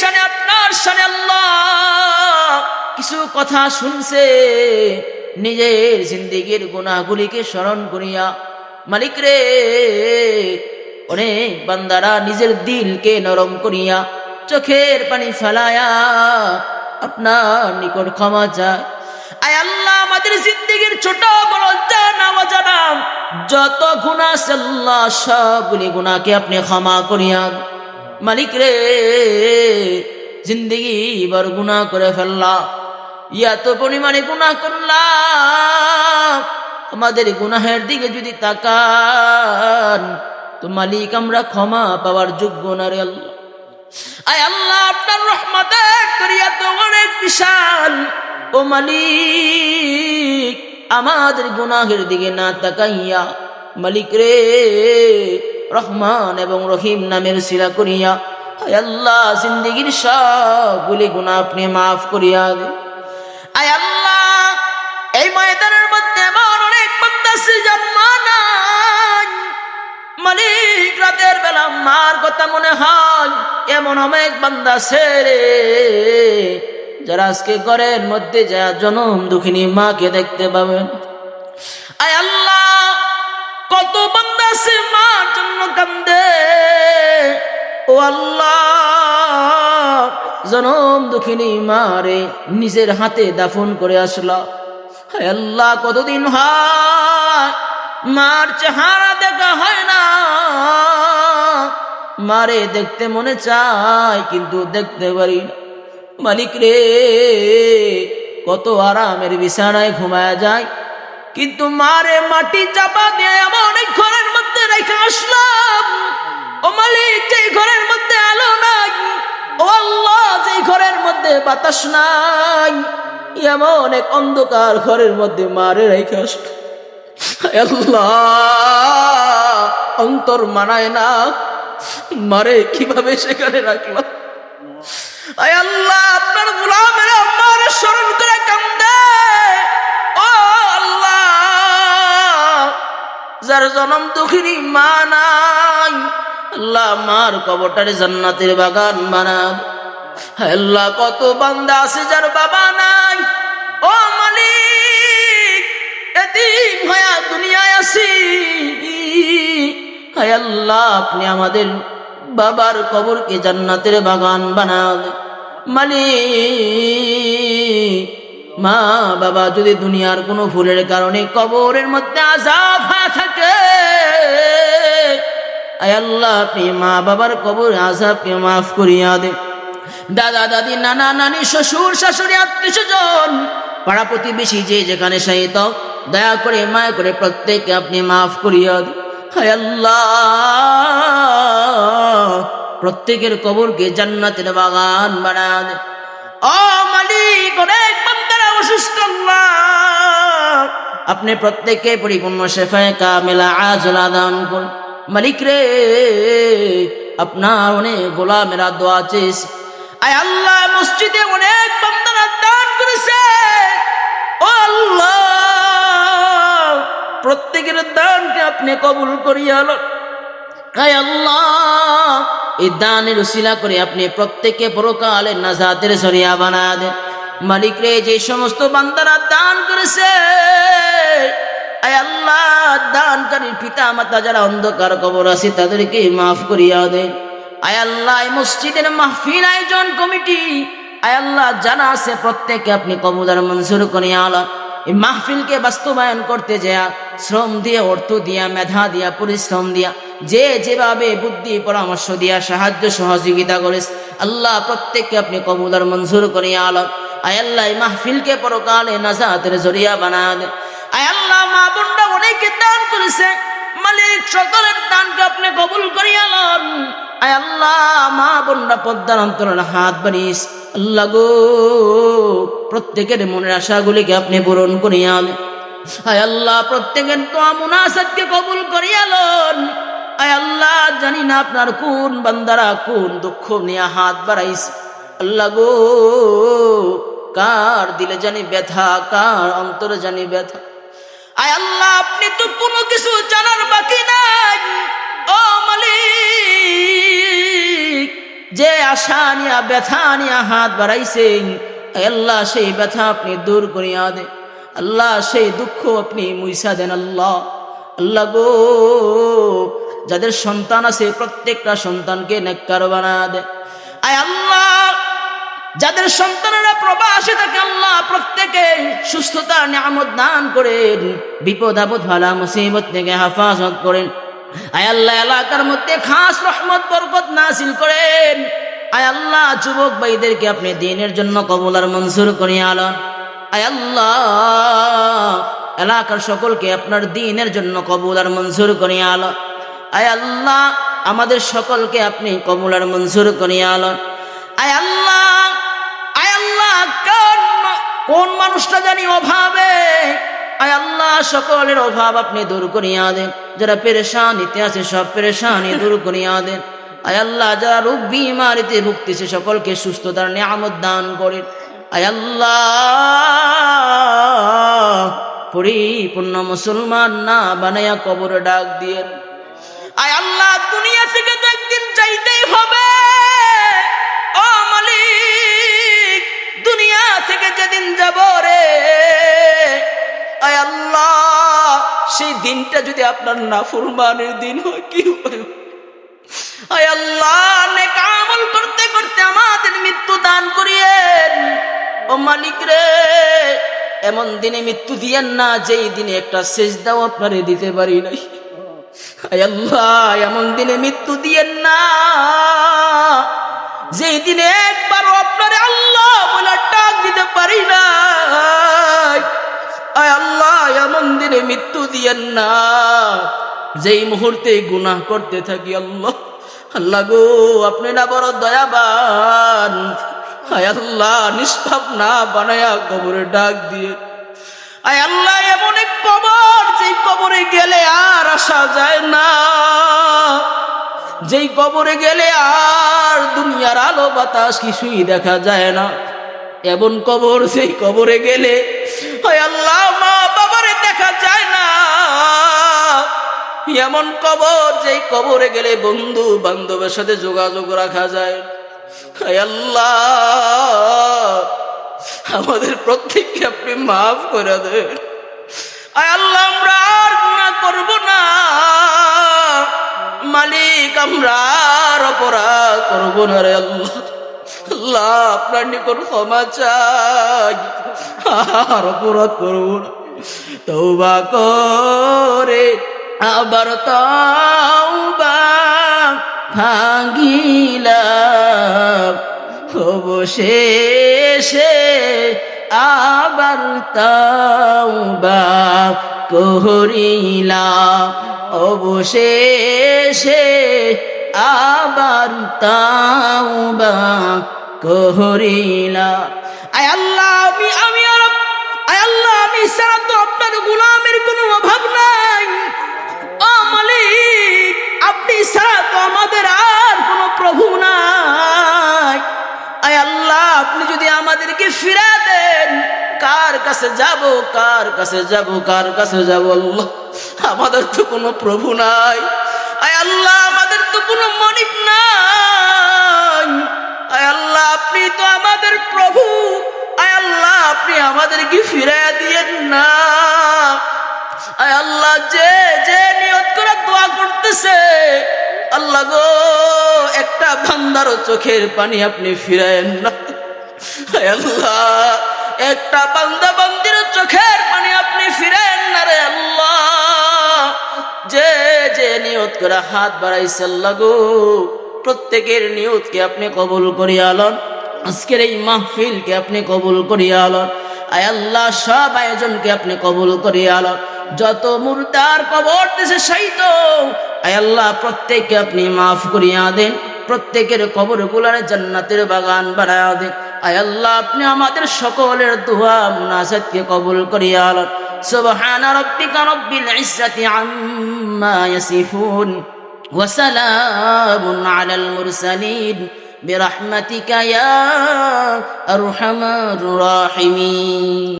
সানে আপনার সানে আল্লাহ কিছু কথা শুনছে। নিজের জিন্দিগির গুণাগুলিকে স্মরণ করিয়া, মালিক রে, অনেক বান্দারা নিজের দিলকে নরম করিয়া, চোখের পানি ফেলায়া আপনার নিকট ক্ষমা চায়। আয় আল্লাহ, আমাদের জিন্দিগির ছোট বড় জানা যত গুণা আল্লাহ, সবগুলি গুণাকে আপনি ক্ষমা করিয়া মালিক রে, জিন্দিগি বার গুণা করে ফেললা। এত পরিমাণে গুণা করলাম আমাদের গুনাহের দিকে যদি তাকান, তো মালিক আমরা ক্ষমা পাওয়ার যোগ্য না রে আল্লাহ। আয় আল্লাহ, আপনার রহমতের দরিয়া তো অনেক বিশাল। ও মালিক, আমাদের গুনাহের দিকে না তাকাইয়া, মালিক রে রহমান এবং রহিম নামের সিরা করিয়া আয় আল্লাহ, জিন্দিগির সবগুলি গুণা আপনি মাফ করিয়া দে আয় আল্লাহ, এই ময়দানের মধ্যে এমন অনেক বান্দা আছে যার মা নাই। মালিক রাতের বেলা মার কথা মনে হয়, এমন অনেক বান্দা আছে রে। যারা আজকে ঘরের মধ্যে যা জনম দুঃখিনী মাকে দেখতে পাবেন। আয় আল্লাহ কত বান্দা আছে মার জন্য কান্দে। ও আল্লাহ, জনম দুঃখিনী মারে, নিজের হাতে দাফন করে আসলা। আল্লাহ, কতদিন হয়? মার চেহারা দেখা হয় না। মারে দেখতে মনে চায়, কিন্তু দেখতে পারি মালিক রে, কত আরামের বিছানায় ঘুমায় যায়। কিন্তু মারে মাটি চাপা দিয়ে এমন এক ঘরের মধ্যে রেখে আসলাম। ও মালিক যে ঘরের মধ্যে আলো নাই, ও আল্লাহ যে ঘরের মধ্যে বাতাস নাই, এমন এক অন্ধকার ঘরের মধ্যে মারে রেখে আসলাম অন্তর মানায় না। মারে কীভাবে সেখানে রাখলাম? আয় আল্লাহ, আপনার গোলামের আমার স্মরণ যার জনম দুঃখিনী মা নাই। আল্লাহ মার কবরটারে জান্নাতের বাগান বানান। আল্লাহ, কত বান্দা আছে যার বাবা নাই। ও মালিক, এতিম হয়া দুনিয়ায় আসি হায় আল্লাহ, আপনি আমাদের বাবার কবরকে জান্নাতের বাগান বানান। মালিক মা বাবা যদি দুনিয়ার কোনো ভুলের কারণে কবরের মধ্যে আজাব হয়ে থাকে আল্লাহ, আপনি মা বাবার কবর আজাবকে মাফ করিয়া দে দাদা, দাদি, নানা, নানি, শ্বশুর, শাশুড়ি, আত্মীয় স্বজন, পাড়া প্রতিবেশী যে যেখানে সাহিত দয়া করে, মায়া করে প্রত্যেককে আপনি মাফ করিয়া দে হায় আল্লাহ, প্রত্যেকের কবরকে জান্নাতের বাগান বানান ও মালিক, অনেক বান্দারা অসুস্থ আপনি প্রত্যেককে পরিপূর্ণ শেফায় কামেলা আজলা দান করুন। মালিক রে, আপনার অনেক গোলামেরা দোয়া চেয়েছে। আয় আল্লাহ, মসজিদে অনেক বান্দারা দান করেছে। ও আল্লাহ, প্রত্যেকের দানকে আপনি কবুল করিয়া লো আয় আল্লাহ। এই দানের উসিলা করে আপনি প্রত্যেককে পরকালে নাজাতের সরিয়া বানা দেন। মালিক রে, যে সমস্ত বান্দারা দান করেছে আল্লাহ, দানকারীর পিতা মাতা যারা অন্ধকার কবর আছে, তাদেরকে মাফ করিয়া দেন। আয় আল্লাহ, এই মসজিদের মাহফিল আয়োজন কমিটি, আয় আল্লাহ, জানা আছে প্রত্যেককে আপনি কবুদার মঞ্জুর করিয়া আলা। এই মাহফিলকে বাস্তবায়ন করতে যা শ্রম দিয়ে, অর্থ দিয়া, মেধা দিয়া, পরিশ্রম দিয়া যে যেভাবে বুদ্ধি, পরামর্শ দিয়া, সাহায্য, সহযোগিতা করিস, আল্লাহ প্রত্যেককে আপনি কবুলার মঞ্জুর করিয়া আলো। আয় আল্লাহ, এই মাহফিলকে পরকালে নাজাতের জরিয়া বানা দে। আয় আল্লাহ, মা বোনটা অনেকে দান করেছে, মালিক সকলের দানকে আপনি কবুল করিয়া লন। আয় আল্লাহ, মা বোনরা পদ্মার অন্তরের হাত বাড়িস। আল্লাহ গো, প্রত্যেকের মনের আশাগুলিকে আপনি পূরণ করিয়া দেন আয় আল্লাহ, প্রত্যেকের তো মুনাসাদকে কবুল করিয়া লন। আয় আল্লাহ, জানি না আপনার কোন বান্দারা কোন দুঃখ নিয়ে হাত বাড়াইস আল্লাহ গো, কার দিলে জানি ব্যথা, কার অন্তরে জানি ব্যথা। আয় আল্লাহ, আপনি তো কোনো কিছু জানার বাকি নাই। ও মালিক, যে আশা নিয়া, ব্যথা নিয়া হাত বাড়াইছেন আল্লাহ, সেই ব্যথা আপনি দূর করিয়া দেন। আল্লাহ, সেই দুঃখ আপনি মুইসা দেন আল্লাহ। আল্লাহ গো যাদের সন্তান আছে, প্রত্যেকটা সন্তানকে নেককার বানা আয় আল্লাহ, যাদের সন্তানেরা প্রবাসে থাকে, আল্লাহ প্রত্যেকে সুস্থতা, নিয়ামত দান করেন, বিপদ, আপদ ভালা মুসিবত থেকে হেফাজত করেন। আয় আল্লাহ, এলাকার মধ্যে খাস রহমত, বরকত নাসিল করেন। আয় আল্লাহ, যুবক ভাইদেরকে আপনি দিনের জন্য কবুল আর মঞ্জুর করিয়া আলন আয় আল্লাহ, এলাকার সকলকে আপনার দিনের জন্য কবুল আর মঞ্জুর করিয়া আলো আয় আল্লাহ, আমাদের সকলকে আপনি কবুল আর মঞ্জুর করিয়া আলো আয় আল্লাহ আয় আল্লাহ, কোন মানুষটা জানি অভাবে? আয় আল্লাহ, সকলের অভাব আপনি দূর করিয়া দেন। যারা পেরেশানিতে আছে, সব পেরেশানি দূর করিয়া দেন। আয় আল্লাহ, যারা রোগ বিমারিতে ভুগতেছে, সকলকে সুস্থতার নিয়ামত দান করেন। আয় আল্লাহ, পরিপূর্ণ মুসলমান না বানাইয়া কবরে ডাক দিয়ে আয় আল্লাহ, দুনিয়া থেকে তো একদিন চাইতেই হবে। ও মালিক, দুনিয়া থেকে যেদিন যাব রে। আয় আল্লাহ, সেই দিনটা যদি আপনার নাফরমানের দিন হয়, কি হয়? আয় আল্লাহ, নেক আমল করতে করতে আমাদের মৃত্যু দান করিয়েন। ও মালিক রে, এমন দিনে মৃত্যু দিয়েন না, যেই দিনে একটা শেষ সেজদাও আপনারে দিতে পারি নাই। আল্লাহ, এমন দিনে মৃত্যু দিয়েন না। যেই দিনে একবারও আপনারে আল্লাহ বলে ডাক দিতে পারি না আল্লাহ, এমন দিনে মৃত্যু দিয়েন না। যেই মুহূর্তে গুনাহ করতে থাকি, আল্লাহ আল্লাহ গো, আপনি না বড় দয়াবান। আয় আল্লাহ, নিষ্পাপ না বানায়া কবরে ডাক দিয়ে আল্লাহ, এমন এক কবর, যেই কবরে গেলে আর আসা যায় না। যেই কবরে গেলে আর দুনিয়ার আলো বাতাস কিছুই দেখা যায় না। এমন কবর সেই কবরে গেলে আল্লাহ, মা বাবারে দেখা যায় না। এমন কবর, যেই কবরে গেলে বন্ধু বান্ধবের সাথে যোগাযোগ রাখা যায়। আল্লাহ আমাদের প্রত্যেককে আপনি মাফ করে দেন। আয় আল্লাহ, আমরা আর গুনাহ করব না। মালিক, আমরা আর অপরাধ করব না রে আল্লাহ। আল্লাহ, আপনার নিকট ক্ষমা চাই। আর অপরাধ করব না। তৌবা করে, আবার তৌবা ভাঙিলাম অবশেষে আবার তৌবা করিলাম অবশেষে আবার তাওবা করিলাম আয় আল্লাহ, আমি আমি আয় আল্লাহ, আমি সারা তো আপনার গোলামের কোনো অভাব নাই। ও মালিক, আপনি ছাড়া তো আমাদের আর কোনো প্রভু নাই। আপনি যদি আমাদেরকে ফিরা দেন, কার কাছে যাব, কার কাছে যাব, কার কাছে যাব? আল্লাহ, আমাদের তো কোনো প্রভু নাই। আয় আল্লাহ, আমাদের তো কোনো মনিব নাই। আয় আল্লাহ, আপনি তো আমাদের প্রভু। আয় আল্লাহ, আপনি আমাদেরকে ফিরাইয়া দিয়েন না। আয় আল্লাহ, যে যে নিয়ত করে দোয়া করতেছে, আল্লাহ গো, একটা ভান্দারও চোখের পানি আপনি ফিরায়েন না। আল্লাহ, একটা বান্দা বান্দির চোখের পানি আপনি ফিরায়েন না রে আল্লাহ। যে যে নিয়ত করে হাত বাড়াইছে আল্লাহ প্রত্যেকের নিয়তকে আপনি কবুল করিয়া আলন আজকের এই মাহফিলকে আপনি কবুল করিয়া আলন আয় আল্লাহ, সব আয়োজনকে আপনি কবুল করিয়া আলন যত মুর্দার কবর দেশে সাইত আয় আল্লাহ, প্রত্যেককে আপনি মাফ করিয়া দেন, প্রত্যেকের কবর গুলারে জান্নাতের বাগান বানায়া দেন। আল্লাহ আপনি আমাদের সকলের দোয়া মুনাসাতকে কবুল করিয়া আলন سبحان ربك رب العزة عما يصفون وسلام على المرسلين برحمتك يا أرحم الراحمين